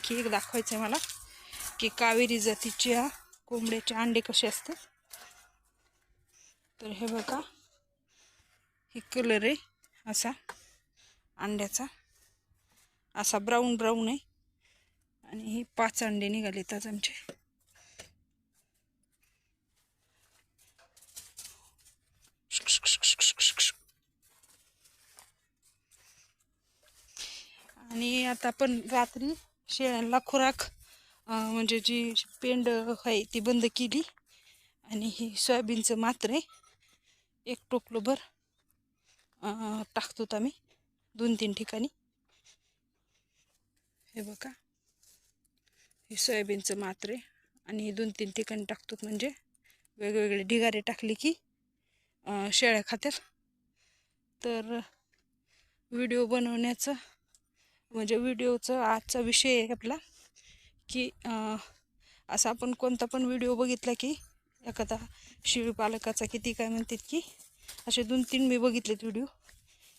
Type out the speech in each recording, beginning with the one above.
आणखी एक दाखवायचं आहे मला की कावेरी जातीच्या कोंबड्याचे अंडे कसे असतात. तर हे बघा ही कलर आहे असा अंड्याचा असा ब्राऊन ब्राऊन आहे. आणि ही पाच अंडे निघाले आज आमचे. आणि आता आपण रात्री शेळ्यांना खुराक म्हणजे जी पेंड आहे ती बंद केली आणि ही सोयाबीनचं मात्र आहे. एक टोपलोभर टाकतो आम्ही दोन तीन ठिकाणी. हे बघा हे सोयाबीनचं मात्र आहे आणि हे दोन तीन ठिकाणी टाकतो म्हणजे वेगवेगळे ढिगारे टाकले की शेळ्या खात्यात. तर व्हिडिओ बनवण्याचं म्हणजे व्हिडिओचं आजचा विषय आहे आपला की असा आपण कोणता पण व्हिडिओ बघितला की एखादा शिळी पालकाचा किती काय म्हणतात की असे दोन तीन मी बघितलेत व्हिडिओ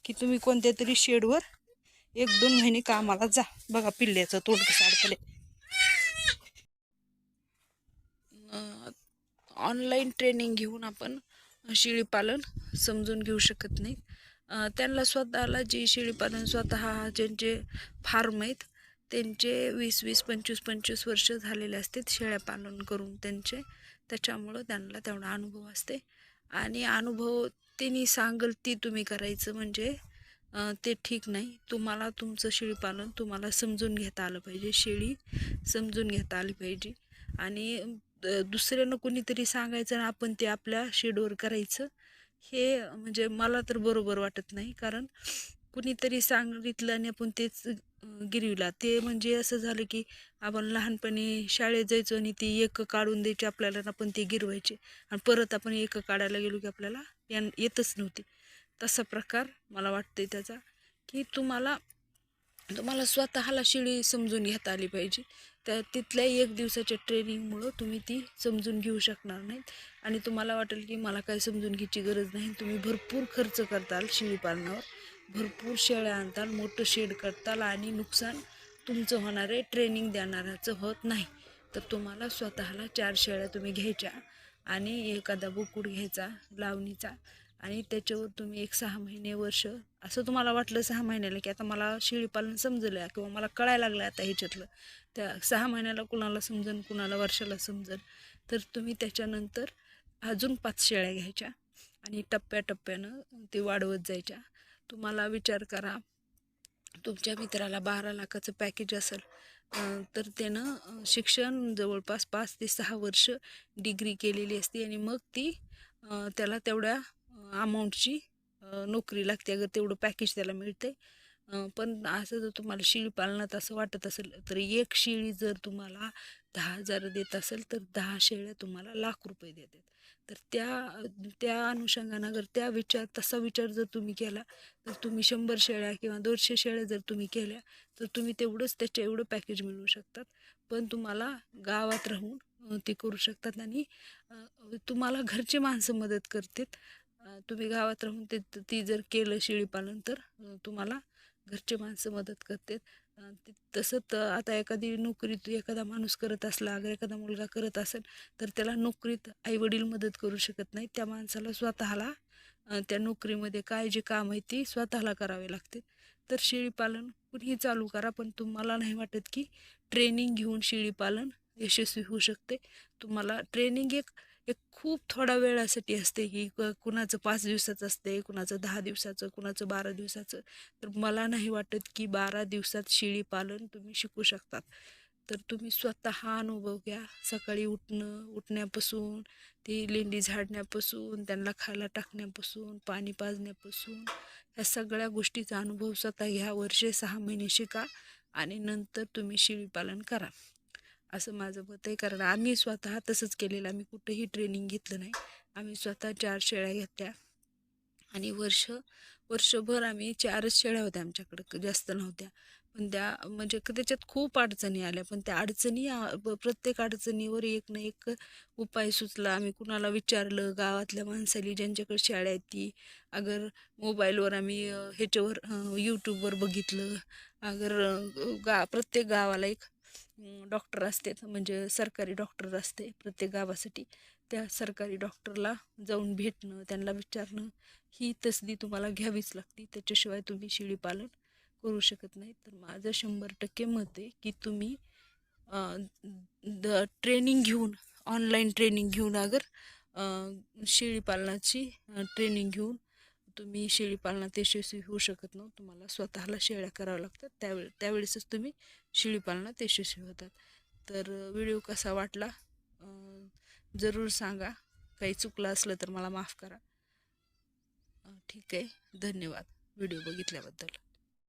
की तुम्ही कोणत्या तरी शेडवर एक दोन महिने कामाला जा. बघा पिल्ल्याचं तोंड कसं अडकले ऑनलाईन ट्रेनिंग घेऊन आपण शेळीपालन समजून घेऊ शकत नाही. त्यांना स्वतःला जे शेळीपालन स्वतः ज्यांचे फार्म आहेत त्यांचे वीस वीस पंचवीस पंचवीस वर्ष झालेले असतात शेळ्या पालन करून त्यांचे. त्याच्यामुळं त्यांना तेवढा अनुभव असते. आणि अनुभव त्यांनी सांगल ती तुम्ही करायचं म्हणजे ते ठीक नाही. तुम्हाला तुमचं शेळीपालन तुम्हाला समजून घेता आलं पाहिजे. शेळी समजून घेता आली पाहिजे. आणि दुसऱ्यानं कोणीतरी सांगायचं आणि आपण ते आपल्या शेडवर करायचं. हे म्हणजे मला तर बरोबर वाटत नाही. कारण कुणीतरी सांगितलं आणि आपण तेच गिरविला. ते म्हणजे असं झालं की आपण लहानपणी शाळेत जायचो आणि ती एक काढून द्यायची आपल्याला आपण ते गिरवायचे. आणि परत आपण एक काढायला गेलो की आपल्याला या येतच नव्हती. तसा प्रकार मला वाटते त्याचा. की तुम्हाला तुम्हाला स्वतःला शिडी समजून घेता आली पाहिजे. त्या तिथल्या एक दिवसाच्या ट्रेनिंगमुळं तुम्ही ती समजून घेऊ शकणार नाहीत. आणि तुम्हाला वाटेल की मला काही समजून घ्यायची गरज नाही. तुम्ही भरपूर खर्च करताल शेळीपालनावर भरपूर शेळ्या आणताल मोठं शेड करताल आणि नुकसान तुमचं होणार आहे ट्रेनिंग देणाऱ्याचं होत नाही. तर तुम्हाला स्वतःला चार शेळ्या तुम्ही घ्यायच्या आणि एखादा बोकूड घ्यायचा लावणीचा आणि त्याच्यावर तुम्ही एक सहा महिने वर्ष असं तुम्हाला वाटलं सहा महिन्याला की आता मला शेळीपालन समजलं किंवा मला कळायला लागलं आता ह्याच्यातलं. त्या सहा महिन्याला कुणाला समजन कुणाला वर्षाला समजन. तर तुम्ही त्याच्यानंतर अजून पाच शेळ्या घ्यायच्या आणि टप्प्याटप्प्यानं ते वाढवत जायच्या. तुम्हाला विचार करा तुमच्या मित्राला बारा लाखाचं पॅकेज असेल तर त्यानं शिक्षण जवळपास पाच ते सहा वर्ष डिग्री केलेली असते आणि मग ती त्याला तेवढ्या अमाऊंटची नोकरी लागते. अगर तेवढं पॅकेज त्याला मिळते पण असं जर तुम्हाला शेळी पालनात असं वाटत असेल तर एक शेळी जर तुम्हाला दहा हजार देत असेल तर दहा शेळ्या तुम्हाला लाख रुपये देतात. तर त्या त्या अनुषंगानं अगर त्या विचार तसा विचार जर तुम्ही केला तर तुम्ही शंभर शेळ्या किंवा दोनशे शेळ्या जर तुम्ही केल्या तर तुम्ही तेवढंच त्याच्या एवढं पॅकेज मिळवू शकतात. पण तुम्हाला गावात राहून ते करू शकतात आणि तुम्हाला घरचे माणसं मदत करतात. तुम्ही गावात राहून ते ती जर केलं शेळीपालन तर तुम्हाला घरचे माणसं मदत करतात तसं तर आता एखादी नोकरीत एखादा माणूस करत असला अगर एखादा मुलगा करत असेल तर त्याला नोकरीत आईवडील मदत करू शकत नाही. त्या माणसाला स्वतःला त्या नोकरीमध्ये काय जे काम आहे ते स्वतःला करावे लागते. तर शेळीपालन कुणीही चालू करा पण तुम्हाला नाही वाटत की ट्रेनिंग घेऊन शेळीपालन यशस्वी होऊ शकते. तुम्हाला ट्रेनिंग एक एक खूप थोडा वेळासाठी असते की क- कुणाचं पाच दिवसाचं असते कुणाचं दहा दिवसाचं कुणाचं बारा दिवसाचं. तर मला नाही वाटत की बारा दिवसात शिळी पालन तुम्ही शिकू शकतात. तर तुम्ही स्वतः अनुभव घ्या. सकाळी उठणं उठण्यापासून ती लेंडी झाडण्यापासून त्यांना खायला टाकण्यापासून पाणी पाजण्यापासून ह्या सगळ्या गोष्टीचा अनुभव स्वतः घ्या. वर्षे सहा महिने शिका आणि नंतर तुम्ही शेळीपालन करा. असं माझं मत आहे. कारण आम्ही स्वतः तसंच केलेलं. आम्ही कुठंही ट्रेनिंग घेतलं नाही. आम्ही स्वतः चार शेळ्या घेतल्या. आणि वर्ष वर्षभर आम्ही चारच शेळ्या होत्या आमच्याकडं. जास्त नव्हत्या. पण त्या म्हणजे क- त्याच्यात खूप अडचणी आल्या. पण त्या अडचणी आ- प्रत्येक अडचणीवर एक ना एक उपाय सुचला. आम्ही कुणाला विचारलं गावातल्या माणसाली ज्यांच्याकडे शाळा आहेत ती. अगर मोबाईलवर आम्ही ह्याच्यावर यूट्यूबवर बघितलं. अगर गा प्रत्येक गावाला एक डॉक्टर असतात म्हणजे सरकारी डॉक्टर असते प्रत्येक गावासाठी. त्या सरकारी डॉक्टरला जाऊन भेटणं त्यांना विचारणं ही तसदी तुम्हाला घ्यावीच लागते. त्याच्याशिवाय तुम्ही शेळीपालन करू शकत नाही. तर माझं शंभर टक्के मत आहे की तुम्ही द ट्रेनिंग घेऊन ऑनलाईन ट्रेनिंग घेऊन अगर शेळीपालनाची ट्रेनिंग घेऊन तुम्ही शेळीपालनात यशस्वी होऊ शकत नाही तुम्हाला स्वतःला शेळ्या कराव्या लागतात. त्यावेळे त्यावेळेसच तुम्ही शेळीपालनात यशस्वी होतात. तर व्हिडिओ कसा वाटला? जरूर सांगा. काही चुकलं असलं तर मला माफ करा. ठीक आहे. धन्यवाद. व्हिडिओ बघितल्याबद्दल.